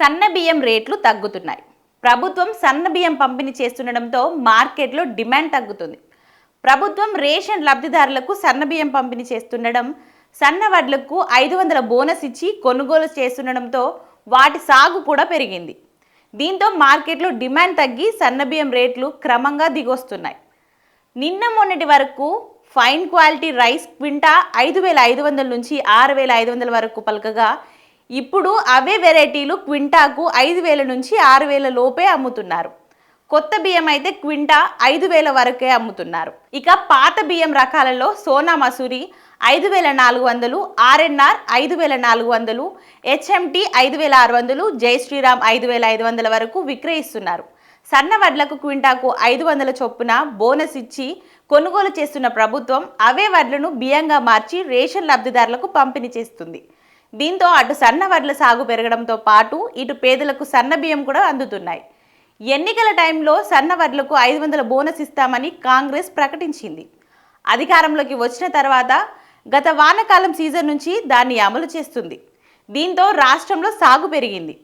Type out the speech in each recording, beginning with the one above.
సన్న బియ్యం రేట్లు తగ్గుతున్నాయి. ప్రభుత్వం సన్న బియ్యం పంపిణీ చేస్తుండడంతో మార్కెట్లో డిమాండ్ తగ్గుతుంది. ప్రభుత్వం రేషన్ లబ్ధిదారులకు సన్న బియ్యం పంపిణీ చేస్తుండడం సన్న వడ్లకు ఐదు వందల బోనస్ ఇచ్చి కొనుగోలు చేస్తుండడంతో వాటి సాగు కూడా పెరిగింది. దీంతో మార్కెట్లో డిమాండ్ తగ్గి సన్న బియ్యం రేట్లు క్రమంగా దిగొస్తున్నాయి. నిన్న మొన్నటి వరకు ఫైన్ క్వాలిటీ రైస్ క్వింటా ఐదు వేల ఐదు వందల నుంచి ఆరు వేల ఐదు వందల వరకు పలకగా ఇప్పుడు అవే వెరైటీలు క్వింటాకు ఐదు వేల నుంచి ఆరు వేల లోపే అమ్ముతున్నారు. కొత్త బియ్యం అయితే క్వింటా ఐదు వేల వరకే అమ్ముతున్నారు. ఇక పాత బియ్యం రకాలలో సోనా మసూరి ఐదు వేల నాలుగు వందలు ఆర్ఎన్ఆర్ ఐదు వేల నాలుగు వందలు హెచ్ఎంటి ఐదు వేల ఆరు వందలు జై శ్రీరామ్ ఐదు వేల ఐదు వందల వరకు విక్రయిస్తున్నారు. సన్న వడ్లకు క్వింటాకు ఐదు వందల చొప్పున బోనస్ ఇచ్చి కొనుగోలు చేస్తున్న ప్రభుత్వం అవే వడ్లను బియ్యంగా మార్చి రేషన్ లబ్ధిదారులకు పంపిణీ చేస్తుంది. దీంతో అటు సన్న వడ్ల సాగు పెరగడంతో పాటు ఇటు పేదలకు సన్న బియ్యం కూడా అందుతున్నాయి. ఎన్నికల టైంలో సన్న వడ్లకు ఐదు వందల బోనస్ ఇస్తామని కాంగ్రెస్ ప్రకటించింది. అధికారంలోకి వచ్చిన తర్వాత గత వానకాలం సీజన్ నుంచి దాన్ని అమలు చేస్తుంది. దీంతో రాష్ట్రంలో సాగు పెరిగింది.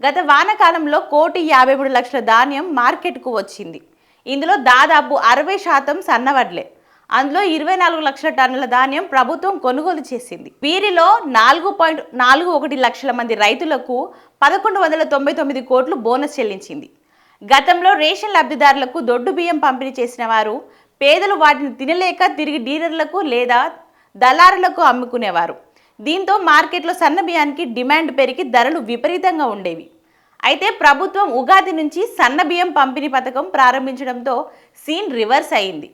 గత వానకాలంలో కోటి యాభై మూడు లక్షల ధాన్యం మార్కెట్కు వచ్చింది. ఇందులో దాదాపు అరవై శాతం సన్నవడ్లే అందులో ఇరవై నాలుగు లక్షల టన్నుల ధాన్యం ప్రభుత్వం కొనుగోలు చేసింది. వీరిలో నాలుగు పాయింట్ నాలుగు ఒకటి లక్షల మంది రైతులకు పదకొండు వందల తొంభై తొమ్మిది కోట్లు బోనస్ చెల్లించింది. గతంలో రేషన్ లబ్ధిదారులకు దొడ్డు బియ్యం పంపిణీ చేసిన వారు పేదలు వాటిని తినలేక తిరిగి డీలర్లకు లేదా దళారులకు అమ్ముకునేవారు. దీంతో మార్కెట్లో సన్న బియ్యానికి డిమాండ్ పెరిగి ధరలు విపరీతంగా ఉండేవి. అయితే ప్రభుత్వం ఉగాది నుంచి సన్న బియ్యం పంపిణీ పథకం ప్రారంభించడంతో సీన్ రివర్స్ అయింది.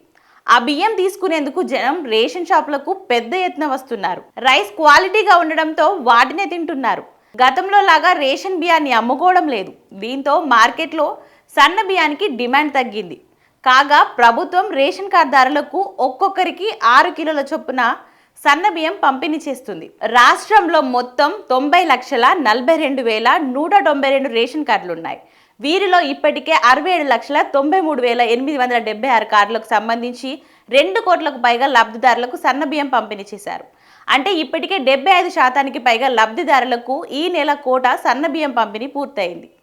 ఆ బియ్యం తీసుకునేందుకు జనం రేషన్ షాపులకు పెద్ద ఎత్తున వస్తున్నారు. రైస్ క్వాలిటీగా ఉండడంతో వాటినే తింటున్నారు. గతంలో లాగా రేషన్ బియ్యాన్ని అమ్ముకోవడం లేదు. దీంతో మార్కెట్లో సన్న బియ్యానికి డిమాండ్ తగ్గింది. కాగా ప్రభుత్వం రేషన్ కార్డుదారులకు ఒక్కొక్కరికి ఆరు కిలోల చొప్పున సన్న బియ్యం పంపిణీ చేస్తుంది. రాష్ట్రంలో మొత్తం తొంభై లక్షల నలభై రెండు వేల నూట తొంభై రెండు రేషన్ కార్డులు ఉన్నాయి వీరిలో ఇప్పటికే అరవై ఏడు లక్షల తొంభై మూడు వేల ఎనిమిది వందల డెబ్బై ఆరు కార్డులకు సంబంధించి రెండు కోట్లకు పైగా లబ్ధిదారులకు సన్న బియ్యం పంపిణీ చేశారు. అంటే ఇప్పటికే డెబ్బై ఐదు శాతానికి పైగా లబ్ధిదారులకు ఈ నెల కోట సన్న బియ్యం పంపిణీ పూర్తయింది.